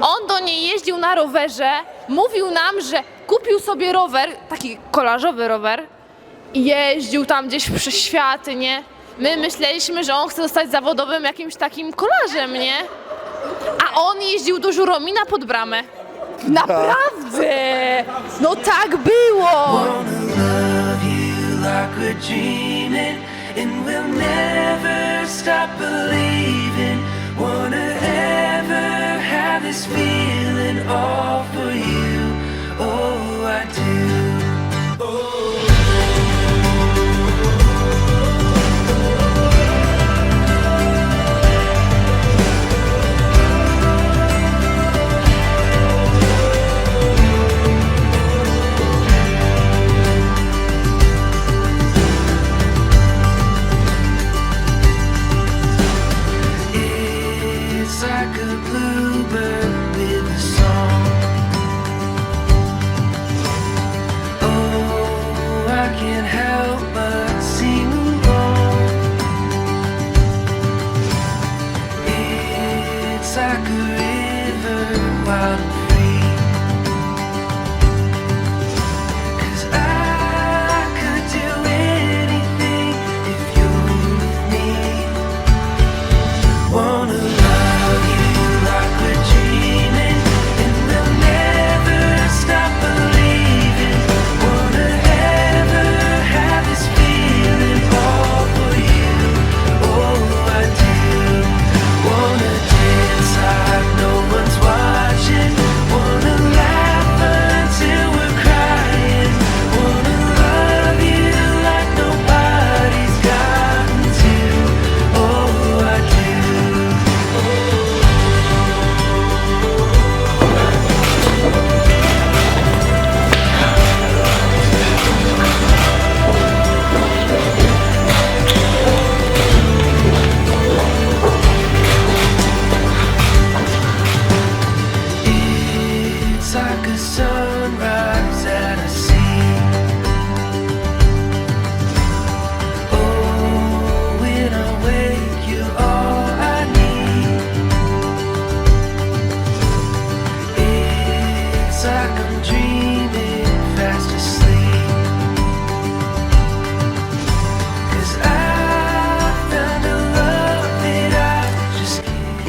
On do niej jeździł na rowerze, mówił nam, że kupił sobie rower, taki kolażowy rower i jeździł tam gdzieś przez światy, nie? My myśleliśmy, że on chce zostać zawodowym jakimś takim kolarzem, nie? A on jeździł do Żuromina pod bramę. Naprawdę! No tak było! love you like we're dreaming, and we'll never stop believing. Wanna this feeling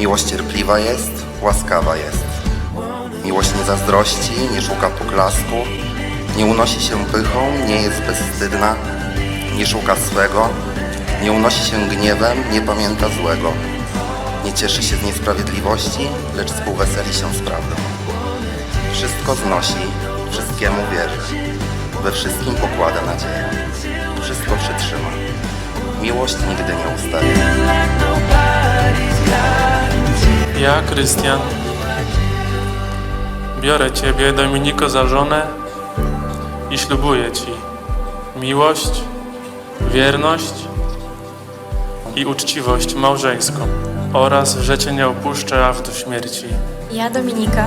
Miłość cierpliwa jest, łaskawa jest. Miłość nie zazdrości, nie szuka poklasku, nie unosi się pychą, nie jest bezwstydna, nie szuka swego, nie unosi się gniewem, nie pamięta złego. Nie cieszy się z niesprawiedliwości, lecz współweseli się z prawdą. Wszystko znosi, wszystkiemu wierzy, we wszystkim pokłada nadzieję. Wszystko przetrzyma. Miłość nigdy nie ustaje. Ja, Krystian, biorę Ciebie, Dominiko, za żonę i ślubuję Ci miłość, wierność i uczciwość małżeńską oraz, że Cię nie opuszczę aż do śmierci. Ja, Dominika,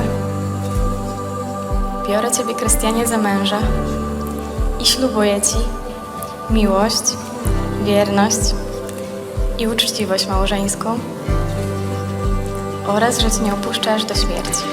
biorę Ciebie, Krystianie, za męża i ślubuję Ci miłość, wierność i uczciwość małżeńską oraz, że Cię nie opuszczę aż do śmierci.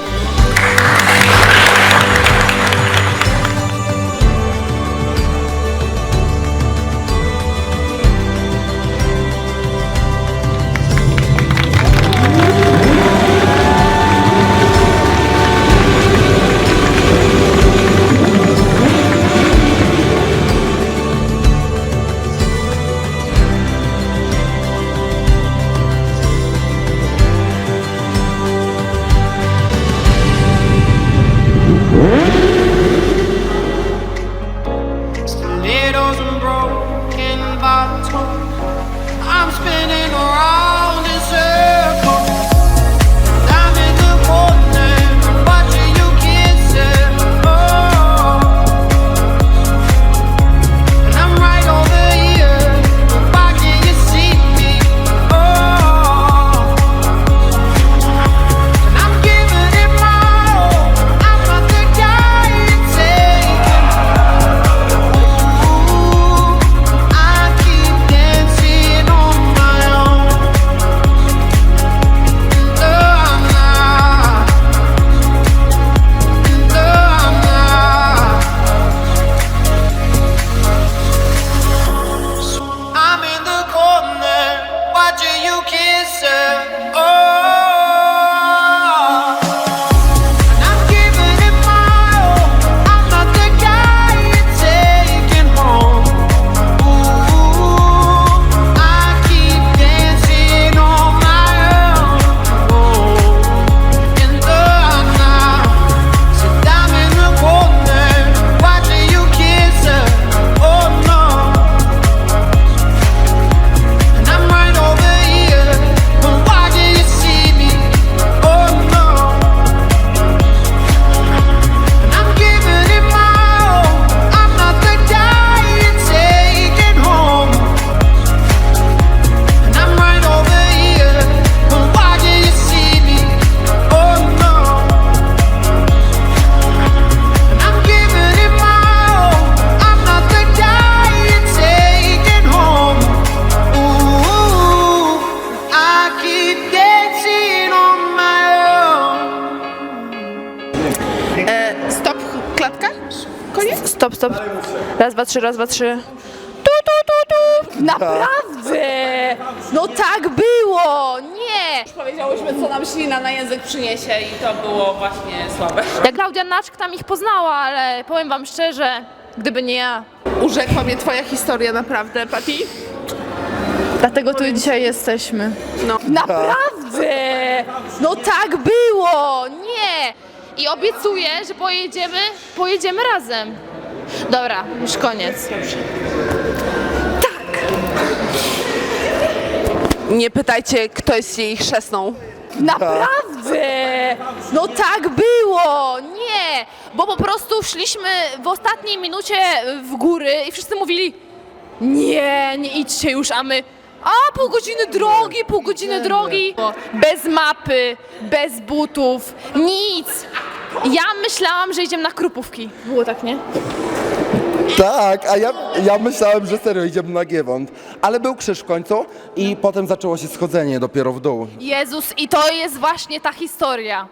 Raz, dwa, trzy, raz, dwa, trzy. Tu, tu, tu, tu. Naprawdę! No tak było! Nie! Powiedziałyśmy, co nam ślina na język przyniesie i to było właśnie słabe. Jak Klaudia Naczk tam ich poznała, ale powiem wam szczerze, gdyby nie ja, Urzekła mnie twoja historia naprawdę, Pati. dlatego tu dzisiaj jesteśmy. No. Naprawdę! No tak było! Nie! I obiecuję, że pojedziemy, pojedziemy razem. Dobra, już koniec. Nie pytajcie, kto jest jej chrzestną. Naprawdę! No tak było! Nie! Bo po prostu szliśmy w ostatniej minucie w góry i wszyscy mówili nie, nie idźcie już, a my a pół godziny drogi, pół godziny drogi. Bez mapy, bez butów, nic. Ja myślałam, że idziemy na Krupówki. Było tak, nie? Tak, a ja, ja myślałem, że serio idziemy na Giewont. Ale był krzyż w końcu i potem zaczęło się schodzenie dopiero w dół. Jezus, i to jest właśnie ta historia.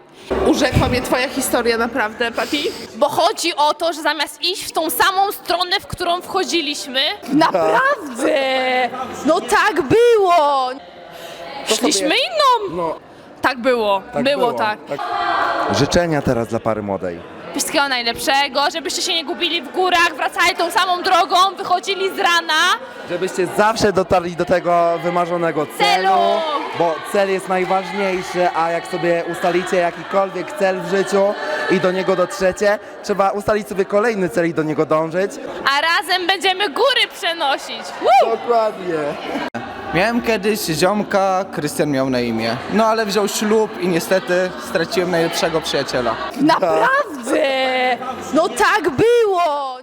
Urzekła mnie twoja historia naprawdę, Pati. Bo chodzi o to, że zamiast iść w tą samą stronę, w którą wchodziliśmy. Naprawdę! No tak było! Szliśmy inną! No, Tak było, tak było, tak. Życzenia teraz dla pary młodej. Wszystkiego najlepszego, żebyście się nie gubili w górach, wracali tą samą drogą, wychodzili z rana. Żebyście zawsze dotarli do tego wymarzonego celu, Celu! bo cel jest najważniejszy, a jak sobie ustalicie jakikolwiek cel w życiu i do niego dotrzecie, trzeba ustalić sobie kolejny cel i do niego dążyć. A razem będziemy góry przenosić. Woo! Dokładnie. Miałem kiedyś ziomka, Krystian miał na imię. No ale wziął ślub i niestety straciłem najlepszego przyjaciela. Naprawdę! No tak było!